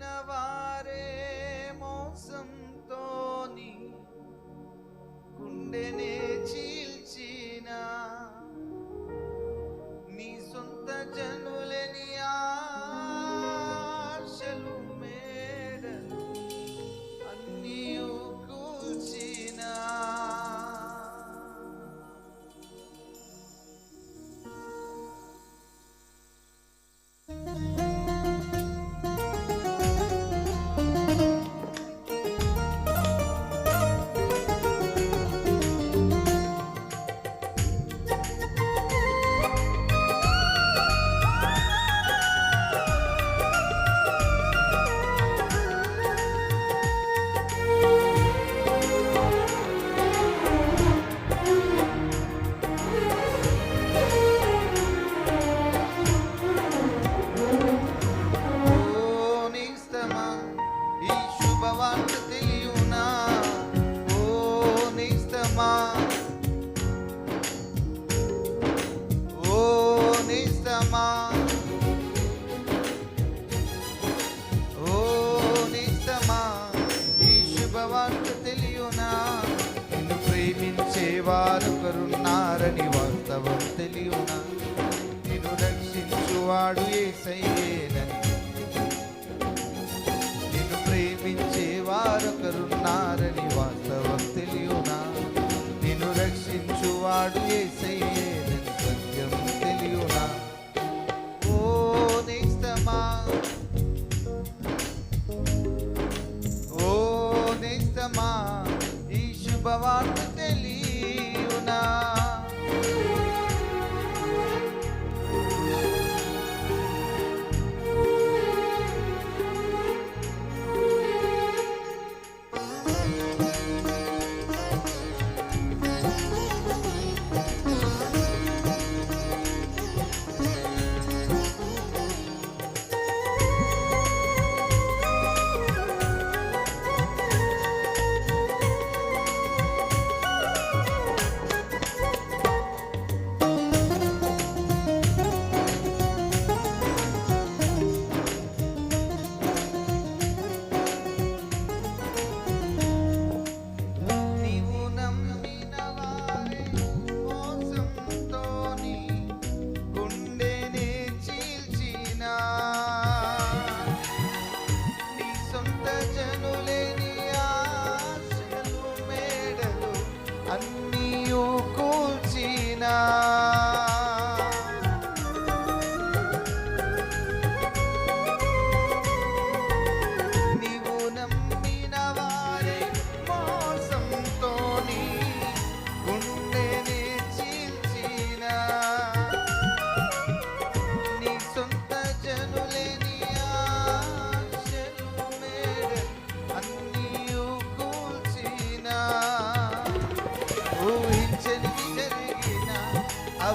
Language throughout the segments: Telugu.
చేసిన వారే మోసంతోని గుండెనే చీ నిస్తమా ఓ నిస్తమా ఓ నిస్తమా ఈ శుభవార్త తెలియునా? నిన్ను ప్రేమించేవారు కరున్నారని వాస్తవం తెలియనా? నిన్ను రక్షించువాడు ఏసయ్యేనని. నిన్ను ప్రేమించే వారొకరున్నారని వాస్తవం రక్షించువాడు ఏసయ్యేనని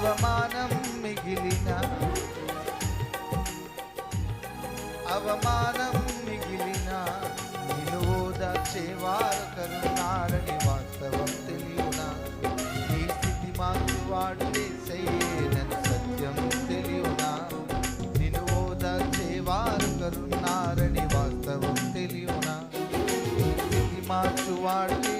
అవమానం మిగిలిన అవమానం మిగిలిన నిన్ను ఓదార్చేవారు కరుణారని వాస్తవం తెలియనా నీ స్థితి మాకు వాడు ఏసయ్యేనని సత్యం తెలియనా నిన్ను ఓదార్చేవారు కరుణారని వాస్తవం తెలియనా నీ స్థితి మార్చువాడు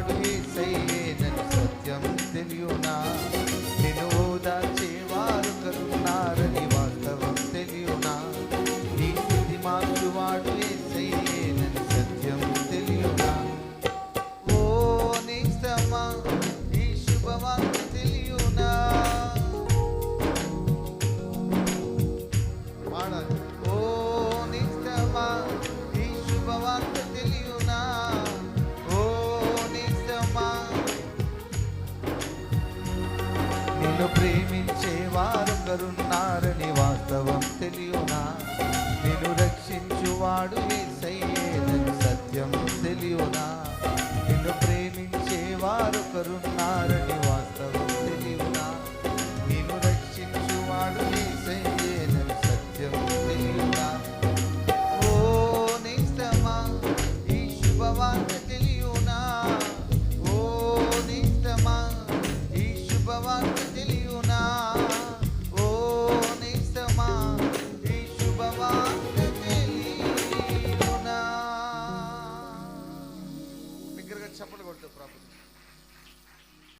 వాడు ఏసయ్యేనని సత్యం ఒకరున్నారని వాస్తవం తెలియనా? నిన్ను రక్షించువాడు